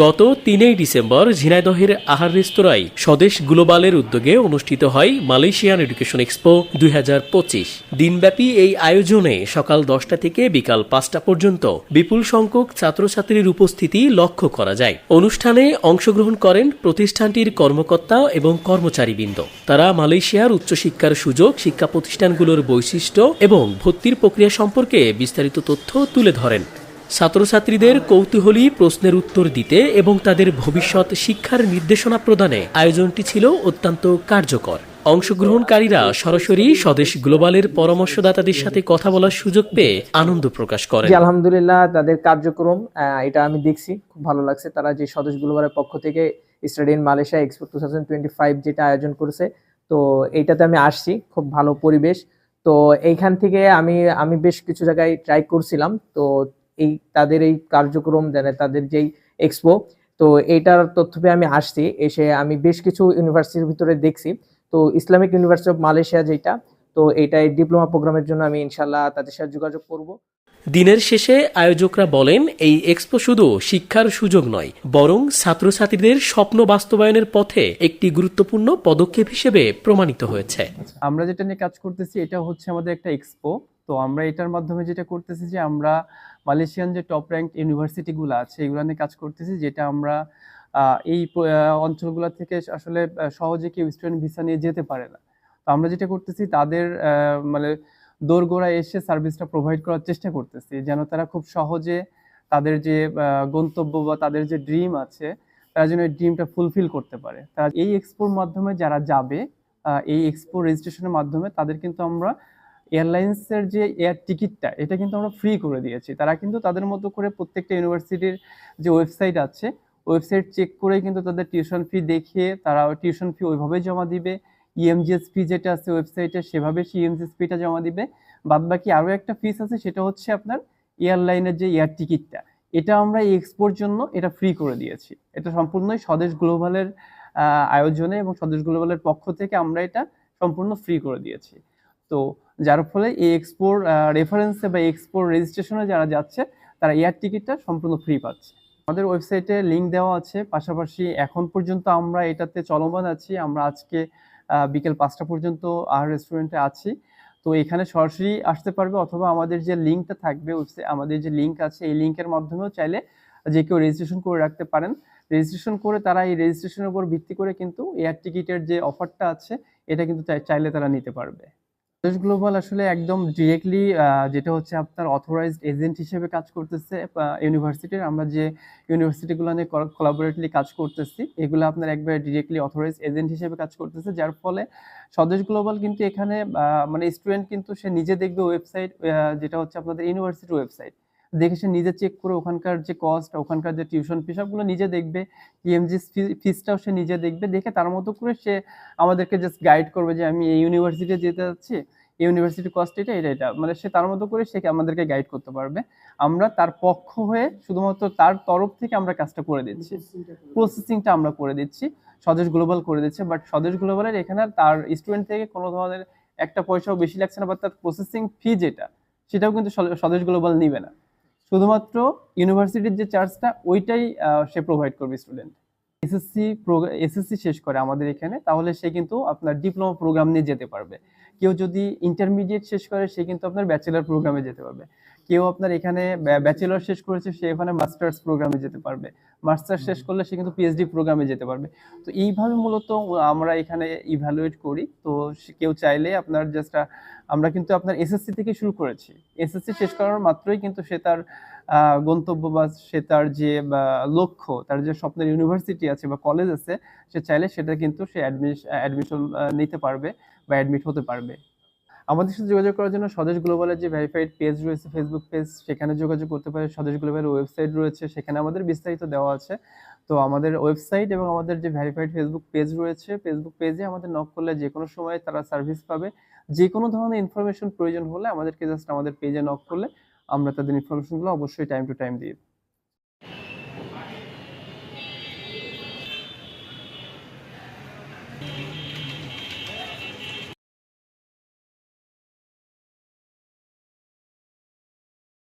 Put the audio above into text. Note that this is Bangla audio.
গত তিনই ডিসেম্বর ঝিনাইদহের আহার রেস্তোরাঁয় স্বদেশ গ্লোবালের উদ্যোগে অনুষ্ঠিত হয় মালয়েশিয়ান এডুকেশন এক্সপো দুই হাজার পঁচিশ। দিনব্যাপী এই আয়োজনে সকাল দশটা থেকে বিকাল পাঁচটা পর্যন্ত বিপুল সংখ্যক ছাত্রছাত্রীর উপস্থিতি লক্ষ্য করা যায়। অনুষ্ঠানে অংশগ্রহণ করেন প্রতিষ্ঠানটির কর্মকর্তা এবং কর্মচারীবৃন্দ। তারা মালয়েশিয়ার উচ্চশিক্ষার সুযোগ শিক্ষা প্রতিষ্ঠানগুলোর বৈশিষ্ট্য এবং ভর্তির প্রক্রিয়া সম্পর্কে বিস্তারিত তথ্য তুলে ধরেন। ছাত্রছাত্রীদের কৌতূহলী প্রশ্নের উত্তর দিতে এবং তাদের ভবিষ্যৎ শিক্ষার নির্দেশনা প্রদানে আয়োজনটি ছিল অত্যন্ত কার্যকর। অংশগ্রহণকারীরা সরাসরি স্বদেশ গ্লোবালের পরামর্শদাতাদের সাথে কথা বলার সুযোগ পেয়ে আনন্দ প্রকাশ করেন। জি, আলহামদুলিল্লাহ, তাদের কার্যক্রম এটা আমি দেখছি, খুব ভালো লাগছে। তারা যে স্বদেশ গ্লোবালের পক্ষ থেকে study in Malaysia expo two thousand twenty five যেটা আয়োজন করেছে, তো এইটাতে আমি আসছি, খুব ভালো পরিবেশ। তো এইখান থেকে আমি আমি বেশ কিছু জায়গায় ট্রাই করছিলাম, তো এই তাদের এই কার্যক্রম দেন তাদের যেই এক্সপো তো এইটার তথ্য পেয়ে আমি আসছি। এসে আমি বেশ কিছু ইউনিভার্সিটির ভিতরে দেখছি। তো ইসলামিক ইউনিভার্সিটি অফ মালয়েশিয়া যেটা তো এইটাই ডিপ্লোমা প্রোগ্রামের জন্য আমি ইনশাল্লাহ তাদের সাথে যোগাযোগ করব। দিনের শেষে আয়োজকরা বলেন এই এক্সপো শুধু শিক্ষার সুযোগ নয় বরং ছাত্রছাত্রীদের স্বপ্ন বাস্তবায়নের পথে একটি গুরুত্বপূর্ণ পদক্ষেপ হিসেবে প্রমাণিত হয়েছে। আমরা যেটা নিয়ে কাজ করতেছি এটা হচ্ছে আমাদের একটা এক্সপো তো আমরা এটার মাধ্যমে যেটা করতেছি যে আমরা মালয়েশিয়ান যে টপ র্যাঙ্ক ইউনিভার্সিটিগুলো আছে, এগুলো নিয়ে কাজ করতেছি, যেটা আমরা এই অঞ্চলগুলো থেকে আসলে সহজে কেউ স্টুডেন্ট ভিসা নিয়ে যেতে পারে না। তো আমরা যেটা করতেছি, তাদের মানে দোরগোড়ায় এসে সার্ভিসটা প্রোভাইড করার চেষ্টা করতেছি, যেন তারা খুব সহজে তাদের যে গন্তব্য বা তাদের যে ড্রিম আছে, তারা যেন এই ড্রিমটা ফুলফিল করতে পারে। তারা এই এক্সপোর মাধ্যমে যারা যাবে এই এক্সপো রেজিস্ট্রেশনের মাধ্যমে তাদের কিন্তু আমরা এয়ারলাইন্সের যে এয়ার টিকিটটা, এটা কিন্তু আমরা ফ্রি করে দিয়েছি। তারা কিন্তু তাদের মতো করে প্রত্যেকটা ইউনিভার্সিটির যে ওয়েবসাইট আছে ওয়েবসাইট চেক করে কিন্তু তাদের টিউশন ফি দেখিয়ে তারা টিউশন ফি ওইভাবে জমা দিবে। E ইএমজিএস ফি যেটা আছে ওয়েবসাইটে সেভাবে সেই ইএমজিএস ফিটা জমা দিবে। বাদ বাকি আরও একটা ফিস আছে, সেটা হচ্ছে আপনার এয়ারলাইনের যে এয়ার টিকিটটা। এটা আমরা এই এক্সপোর জন্য এটা ফ্রি করে দিয়েছি। এটা সম্পূর্ণই স্বদেশ গ্লোবালের আয়োজনে এবং স্বদেশ গ্লোবালের পক্ষ থেকে আমরা এটা সম্পূর্ণ ফ্রি করে দিয়েছি। তো যার ফলে এই এক্সপোর রেফারেন্সে বা এক্সপোর রেজিস্ট্রেশনে যারা যাচ্ছে, তারা এয়ার টিকিটটা সম্পূর্ণ ফ্রি পাচ্ছে। আমাদের ওয়েবসাইটে লিঙ্ক দেওয়া আছে। পাশাপাশি এখন পর্যন্ত আমরা এটাতে চলমান আছি। আমরা আজকে বিকেল পাঁচটা পর্যন্ত আর রেস্টুরেন্টে আছি। তো এখানে সরাসরি আসতে পারবে অথবা আমাদের যে লিঙ্কটা থাকবে ওয়েবসাইট আমাদের যে লিঙ্ক আছে, এই লিঙ্কের মাধ্যমেও চাইলে যে কেউ রেজিস্ট্রেশন করে রাখতে পারেন। রেজিস্ট্রেশন করে তারা এই রেজিস্ট্রেশনের উপর ভিত্তি করে কিন্তু এয়ার টিকিটের যে অফারটা আছে, এটা কিন্তু চাই- চাইলে তারা নিতে পারবে। স্বদেশ গ্লোবাল আসলে একদম ডিরেক্টলি যেটা হচ্ছে আপনার অথরাইজড এজেন্ট হিসেবে কাজ করতেছে ইউনিভার্সিটির আমরা যে ইউনিভার্সিটিগুলো নিয়ে কোলাবোরেটলি কাজ করতেছি, এগুলো আপনার একবার ডিরেক্টলি অথরাইজড এজেন্ট হিসেবে কাজ করতেছে। যার ফলে স্বদেশ গ্লোবাল কিন্তু এখানে মানে স্টুডেন্ট কিন্তু সে নিজে দেখবে ওয়েবসাইট যেটা হচ্ছে আপনাদের ইউনিভার্সিটির ওয়েবসাইট দেখে সে নিজে চেক করে ওখানকার যে কস্ট ওখানকার যে টিউশন ফি সবগুলো নিজে দেখবে। ইএমজি ফিসটাও সে নিজে দেখবে দেখে তার মতো করে সে আমাদেরকে জাস্ট গাইড করবে যে আমি এই ইউনিভার্সিটি যেতে যাচ্ছি এই ইউনিভার্সিটি কস্ট এটা এটা এটা। মানে সে তার মতো করে সে আমাদেরকে গাইড করতে পারবে। আমরা তার পক্ষ হয়ে শুধুমাত্র তার তরফ থেকে আমরা কাজটা করে দিচ্ছি। প্রসেসিংটা আমরা করে দিচ্ছি। স্বদেশ গ্লোবাল করে দিচ্ছে বাট স্বদেশ গ্লোবালের এখানে তার স্টুডেন্ট থেকে কোনো ধরনের একটা পয়সাও বেশি লাগছে না বা তার প্রসেসিং ফি যেটা সেটাও কিন্তু স্বদেশ গ্লোবাল নিবে না। শুধুমাত্র ইউনিভার্সিটির যে চার্জটা ওইটাই সে প্রোভাইড করবে স্টুডেন্ট এসএসসি এসএসসি শেষ করে আমাদের এখানে, তাহলে সে কিন্তু আপনার ডিপ্লোমা প্রোগ্রাম নিয়ে যেতে পারবে। কেউ যদি ইন্টারমিডিয়েট শেষ করে, সে কিন্তু আপনার ব্যাচেলার প্রোগ্রামে যেতে পারবে। কেউ আপনার এখানে ব্যাচেলর শেষ করেছে সে এখানে মাস্টার্স প্রোগ্রামে যেতে পারবে। মাস্টার্স শেষ করলে সে কিন্তু পিএইচডি প্রোগ্রামে যেতে পারবে। তো এইভাবে মূলত আমরা এখানে ইভ্যালুয়েট করি। তো কেউ চাইলে আপনার জাস্ট আমরা কিন্তু আপনার এসএসসি থেকে শুরু করেছি। এসএসসি শেষ করার মাত্রই কিন্তু সে তার গন্তব্য বা সে তার যে বা, লক্ষ্য তার যে স্বপ্নের ইউনিভার্সিটি আছে বা কলেজ আছে সে চাইলে সেটা কিন্তু সে অ্যাডমিশন নিতে পারবে বা অ্যাডমিট হতে পারবে। আমাদের সাথে যোগাযোগ করার জন্য স্বদেশ গ্লোবালের যে ভেরিফাইড পেজ রয়েছে ফেসবুক পেজ, সেখানে যোগাযোগ করতে পারে। স্বদেশ গ্লোবালের ওয়েবসাইট রয়েছে, সেখানে আমাদের বিস্তারিত দেওয়া আছে। তো আমাদের ওয়েবসাইট এবং আমাদের যে ভেরিফাইড ফেসবুক পেজ রয়েছে ফেসবুক পেজে আমাদের নক করলে যে কোনো সময় তারা সার্ভিস পাবে। যে কোনো ধরনের ইনফরমেশন প্রয়োজন হলে আমাদেরকে জাস্ট আমাদের পেজে নক করলে আমরা তাদের ইনফরমেশনগুলো অবশ্যই টাইম টু টাইম দিই